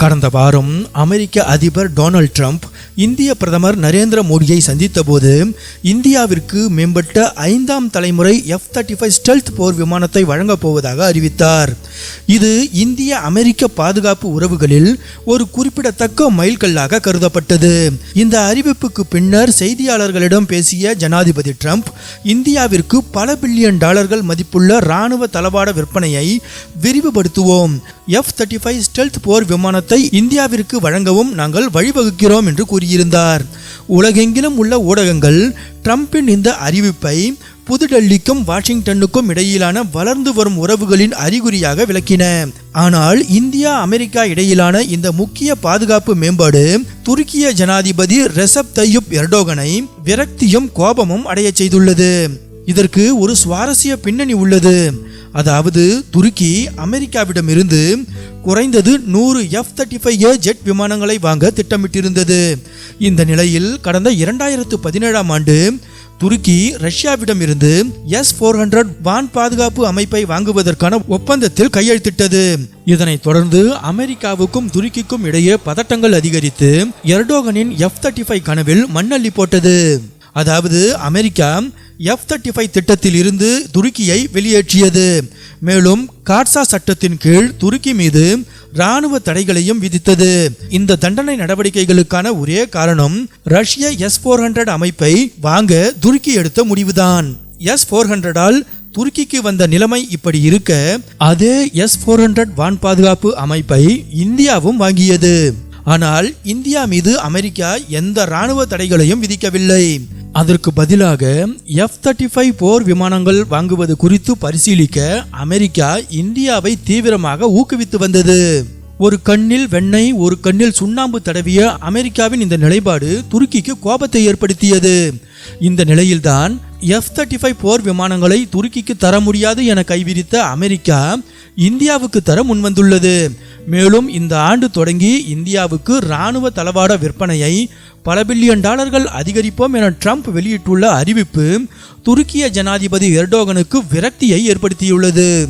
கடந்த வாரம் அமெரிக்க அதிபர் டொனால்ட் ட்ரம்ப் இந்திய பிரதமர் நரேந்திர மோடியை சந்தித்தபோது இந்தியாவிற்கு மேம்பட்ட ஐந்தாம் தலைமுறை எஃப் தேர்ட்டி ஃபைவ் ஸ்டெல்த் போர் விமானத்தை வழங்கப் போவதாக அறிவித்தார். இது இந்திய அமெரிக்க பாதுகாப்பு உறவுகளில் ஒரு குறிப்பிடத்தக்க மைல்கல்லாக கருதப்பட்டது. இந்த அறிவிப்புக்கு பின்னர் செய்தியாளர்களிடம் பேசிய ஜனாதிபதி ட்ரம்ப் இந்தியாவிற்கு பல பில்லியன் டாலர்கள் மதிப்புள்ள இராணுவ தளவாட விற்பனையை விரிவுபடுத்துவோம். எஃப் தேர்ட்டி ஃபைவ் ஸ்டெல்த் போர் விமானத்தை இந்தியாவிற்கு வழங்கவும் நாங்கள் வழிவகுக்கிறோம் என்று கூறியிருந்தார். உலகெங்கிலும் உள்ள ஊடகங்கள் ட்ரம்பின் இந்த அறிவிப்பை புதுடெல்லிக்கும் வாஷிங்டனுக்கும் இடையிலான வளர்ந்து வரும் உறவுகளின் அறிகுறியாக விளக்கின. ஆனால் இந்தியா அமெரிக்கா இடையிலான இந்த முக்கிய பாதுகாப்பு மேம்பாடு துருக்கிய ஜனாதிபதி ரெசப் தையுப் எர்டோகனை விரக்தியும் கோபமும் அடையச் செய்துள்ளது. இதற்கு ஒரு சுவாரஸ்ய பின்னணி உள்ளது. அதாவது துருக்கி அமெரிக்காவிடமிருந்து குறைந்தது நூறு F thirty five A jet விமானங்களை வாங்க திட்டமிட்டிருந்தது. இந்த நிலையில் கடந்த இரண்டாயிரத்து பதினேழாம் ஆண்டு துருக்கி ரஷ்யாவிடமிருந்து எஸ் ஃபோர் ஹண்ட்ரட் வான் பாதுகாப்பு அமைப்பை வாங்குவதற்கான ஒப்பந்தத்தில் கையெழுத்திட்டது. இதனைத் தொடர்ந்து அமெரிக்காவுக்கும் துருக்கிக்கும் இடையே பதட்டங்கள் அதிகரித்து எர்டோகனின் எஃப் தேர்ட்டி ஃபைவ் கனவில் மண்ணள்ளி போட்டது. அதாவது அமெரிக்கா எஃப் தேர்ட்டி ஃபைவ் திட்டத்தில் இருந்து துருக்கியை வெளியேற்றியது. மேலும் காட்சா சட்டத்தின் கீழ் துருக்கி மீது இராணுவ தடைகளையும் விதித்தது. இந்த தண்டனை நடவடிக்கைகளுக்கான ஒரே காரணம் ரஷ்ய எஸ் ஃபோர் ஹண்ட்ரட் அமைப்பை வாங்க துருக்கி எடுத்த முடிவுதான். எஸ் ஃபோர் ஹண்ட்ரடால் துருக்கிக்கு வந்த நிலைமை இப்படி இருக்க அதே எஸ் ஃபோர் ஹண்ட்ரட் வான் பாதுகாப்பு அமைப்பை இந்தியாவும் வாங்கியது. ஆனால் இந்தியா மீது அமெரிக்கா எந்த இராணுவ தடைகளையும் விதிக்கவில்லை. அதற்கு பதிலாக எஃப் தேர்ட்டி ஃபைவ் போர் விமானங்கள் வாங்குவது குறித்து பரிசீலிக்க அமெரிக்கா இந்தியாவை தீவிரமாக ஊக்குவித்து வந்தது. ஒரு கண்ணில் வெண்ணெய் ஒரு கண்ணில் சுண்ணாம்பு தடவிய அமெரிக்காவின் இந்த நிலைப்பாடு துருக்கிக்கு கோபத்தை ஏற்படுத்தியது. இந்த நிலையில்தான் எஃப் தேர்ட்டி ஃபைவ் போர் விமானங்களை துருக்கிக்கு தர முடியாது என கைவிரித்த அமெரிக்கா இந்தியாவுக்கு தர முன்வந்துள்ளது. மேலும் இந்த ஆண்டு தொடங்கி இந்தியாவுக்கு இராணுவ தளவாட விற்பனையை பல பில்லியன் டாலர்கள் அதிகரிப்போம் என ட்ரம்ப் வெளியிட்டுள்ள அறிவிப்பு துருக்கிய ஜனாதிபதி எர்டோகனுக்கு விரக்தியை ஏற்படுத்தியுள்ளது.